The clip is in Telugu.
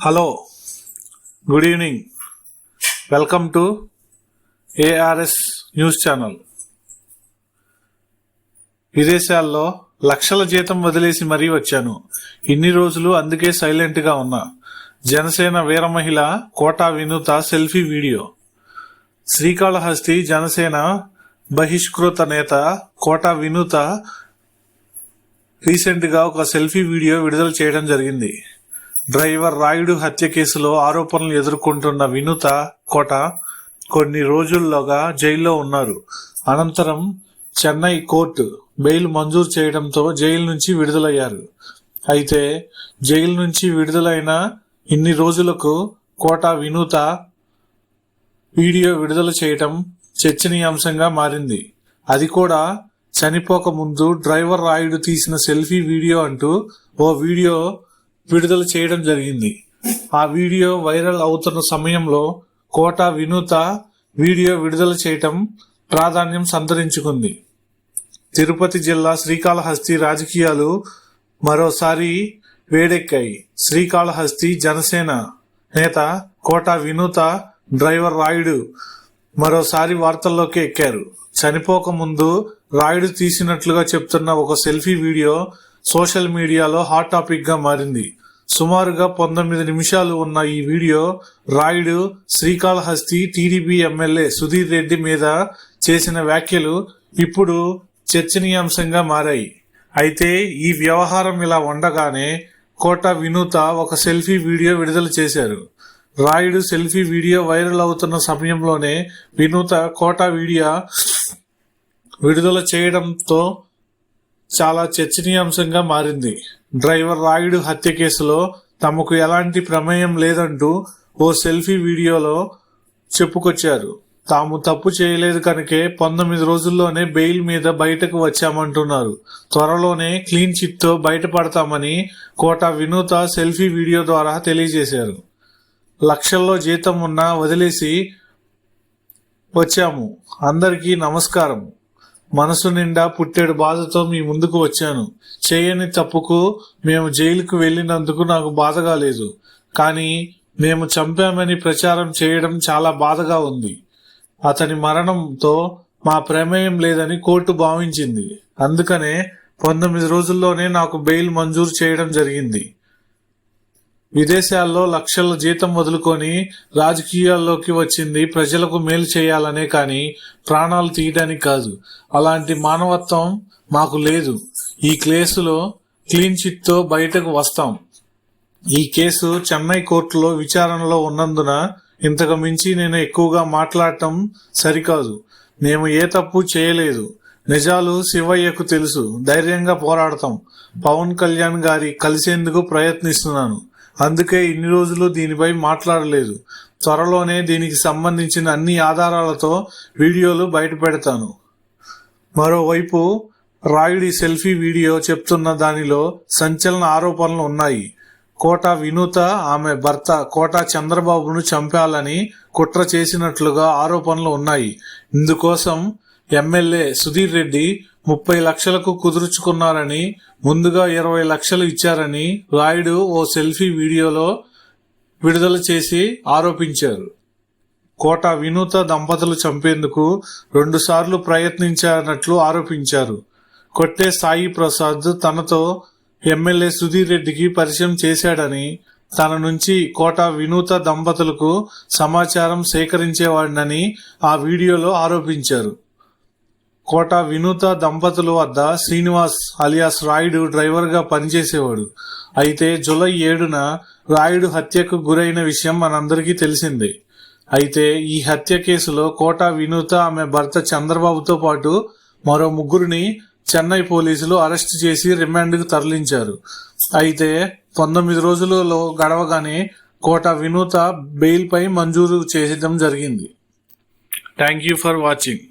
Hello good evening welcome to ARS news channel విదేశాల్లో లక్షల జీతం వదిలేసి మరీ వచ్చాను. ఇన్ని రోజులు అందుకే సైలెంట్గా ఉన్నా. జనసేన వీర మహిళ కోటా వినూత సెల్ఫీ వీడియో. శ్రీకాళహస్తి జనసేన బహిష్కృత నేత కోటా వినూత రీసెంట్గా ఒక సెల్ఫీ వీడియో విడుదల చేయడం జరిగింది. డ్రైవర్ రాయుడు హత్య కేసులో ఆరోపణలు ఎదుర్కొంటున్న వినుత కోట కొన్ని రోజుల్లోగా జైల్లో ఉన్నారు. అనంతరం చెన్నై కోర్టు బెయిల్ మంజూరు చేయడంతో జైలు నుంచి విడుదలయ్యారు. అయితే జైలు నుంచి విడుదలైన ఇన్ని రోజులకు కోట వినూత వీడియో విడుదల చేయటం చర్చనీయాంశంగా మారింది. అది కూడా చనిపోక ముందు డ్రైవర్ రాయుడు తీసిన సెల్ఫీ వీడియో అంటూ ఓ వీడియో విడుదల చేయడం జరిగింది. ఆ వీడియో వైరల్ అవుతున్న సమయంలో కోట వినూత వీడియో విడుదల చేయటం ప్రాధాన్యం సంతరించుకుంది. తిరుపతి జిల్లా శ్రీకాళహస్తి రాజకీయాలు మరోసారి వేడెక్కాయి. శ్రీకాళహస్తి జనసేన నేత కోట వినూత డ్రైవర్ రాయుడు మరోసారి వార్తల్లోకి ఎక్కారు. చనిపోక ముందు రాయుడు తీసినట్లుగా చెప్తున్న ఒక సెల్ఫీ వీడియో సోషల్ మీడియాలో హాట్ టాపిక్గా మారింది. సుమారుగా పంతొమ్మిది నిమిషాలు ఉన్న ఈ video Rayudu Srikalahasti TDP MLA Sudheer Reddy మీద చేసిన వ్యాఖ్యలు ఇప్పుడు చర్చనీయాంశంగా మారాయి. అయితే ఈ వ్యవహారం ఇలా ఉండగానే కోట వినూత ఒక సెల్ఫీ వీడియో విడుదల చేశారు. రాయుడు సెల్ఫీ వీడియో వైరల్ అవుతున్న సమయంలోనే వినూత కోట వీడియో విడుదల చేయడంతో చాలా చర్చనీయాంశంగా మారింది. డ్రైవర్ రాయుడు హత్య కేసులో తమకు ఎలాంటి ప్రమేయం లేదంటూ ఓ సెల్ఫీ వీడియోలో చెప్పుకొచ్చారు. తాము తప్పు చేయలేదు కనుకే పంతొమ్మిది రోజుల్లోనే బెయిల్ మీద బయటకు వచ్చామంటున్నారు. త్వరలోనే క్లీన్ చిట్తో బయటపడతామని కోట వినూత సెల్ఫీ వీడియో ద్వారా తెలియజేశారు. లక్షల్లో జీతం ఉన్నా వదిలేసి వచ్చాము. అందరికీ నమస్కారం. మనసు నిండా పుట్టేడు బాధతో మీ ముందుకు వచ్చాను. చేయని తప్పుకు మేము జైలుకు వెళ్ళినందుకు నాకు బాధగా లేదు కానీ మేము చంపామని ప్రచారం చేయడం చాలా బాధగా ఉంది. అతని మరణంతో మా ప్రమేయం లేదని కోర్టు భావించింది. అందుకనే పంతొమ్మిది రోజుల్లోనే నాకు బెయిల్ మంజూరు చేయడం జరిగింది. విదేశాల్లో లక్షల జీతం వదులుకొని రాజకీయాల్లోకి వచ్చింది. ప్రజలకు మేలు చేయాలనే కానీ ప్రాణాలు తీయడానికి కాదు. అలాంటి మానవత్వం మాకు లేదు. ఈ కేసులో క్లీన్ చిట్తో బయటకు వస్తాం. ఈ కేసు చెన్నై కోర్టులో విచారణలో ఉన్నందున ఇంతకు మించి నేను ఎక్కువగా మాట్లాడటం సరికాదు. మేము ఏ తప్పు చేయలేదు. నిజాలు శివయ్యకు తెలుసు. ధైర్యంగా పోరాడతాం. పవన్ కళ్యాణ్ గారి కలిసేందుకు ప్రయత్నిస్తున్నాను. అందుకే ఇన్ని రోజులు దీనిపై మాట్లాడలేదు. త్వరలోనే దీనికి సంబంధించిన అన్ని ఆధారాలతో వీడియోలు బయట పెడతాను. మరోవైపు రాయుడి సెల్ఫీ వీడియో చెప్తున్న దానిలో సంచలన ఆరోపణలు ఉన్నాయి. కోట వినూత ఆమె భర్త కోట చంద్రబాబును చంపాలని కుట్ర చేసినట్లుగా ఆరోపణలు ఉన్నాయి. ఇందుకోసం ఎమ్మెల్యే సుధీర్ రెడ్డి ముప్పై లక్షలకు కుదుర్చుకున్నారని ముందుగా ఇరవై లక్షలు ఇచ్చారని రాయుడు ఓ సెల్ఫీ వీడియోలో విడుదల చేసి ఆరోపించారు. కోట వినూత దంపతులు చంపేందుకు రెండుసార్లు ప్రయత్నించారన్నట్లు ఆరోపించారు. కొట్టే సాయి ప్రసాద్ తనతో ఎమ్మెల్యే సుధీర్ రెడ్డికి పరిచయం చేశాడని తన నుంచి కోట వినూత దంపతులకు సమాచారం సేకరించేవాడినని ఆ వీడియోలో ఆరోపించారు. కోట వినూత దంపతుల వద్ద శ్రీనివాస్ అలియాస్ రాయుడు డ్రైవర్గా పనిచేసేవాడు. అయితే జులై ఏడున రాయుడు హత్యకు గురైన విషయం మనందరికీ తెలిసిందే. అయితే ఈ హత్య కేసులో కోట వినూత ఆమె భర్త చంద్రబాబుతో పాటు మరో ముగ్గురిని చెన్నై పోలీసులు అరెస్ట్ చేసి రిమాండ్కు తరలించారు. అయితే పంతొమ్మిది రోజులలో గడవగానే కోట వినూత బెయిల్పై మంజూరు చేయడం జరిగింది. Thank you for watching.